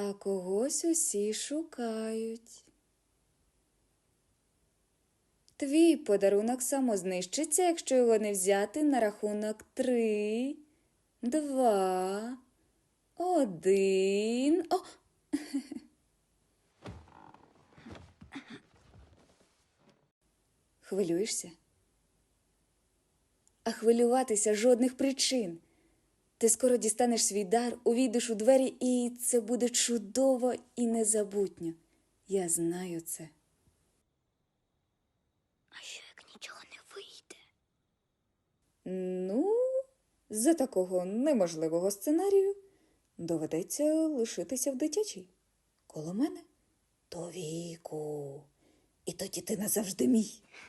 а когось усі шукають. Твій подарунок самознищиться, якщо його не взяти на рахунок три, два, один. О! Хвилюєшся? А хвилюватися жодних причин. Ти скоро дістанеш свій дар, увійдеш у двері, і це буде чудово і незабутньо. Я знаю це. А що як нічого не вийде? Ну, за такого неможливого сценарію доведеться лишитися в дитячій. Коло мене. До віку. І тоді ти назавжди мій.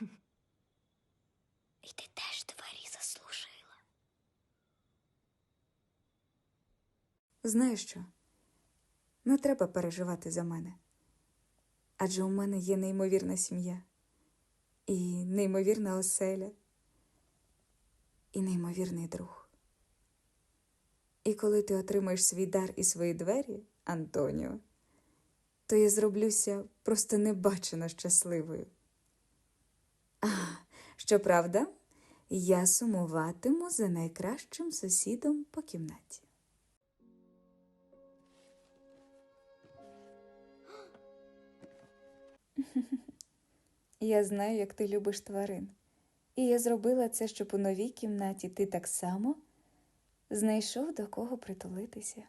І ти теж двері заслужила. Знаєш що? Не треба переживати за мене. Адже у мене є неймовірна сім'я, і неймовірна оселя, і неймовірний друг. І коли ти отримаєш свій дар і свої двері, Антоніо, то я зроблюся просто небачено щасливою. А, щоправда, я сумуватиму за найкращим сусідом по кімнаті. Я знаю, як ти любиш тварин. І я зробила це, щоб у новій кімнаті ти так само знайшов до кого притулитися.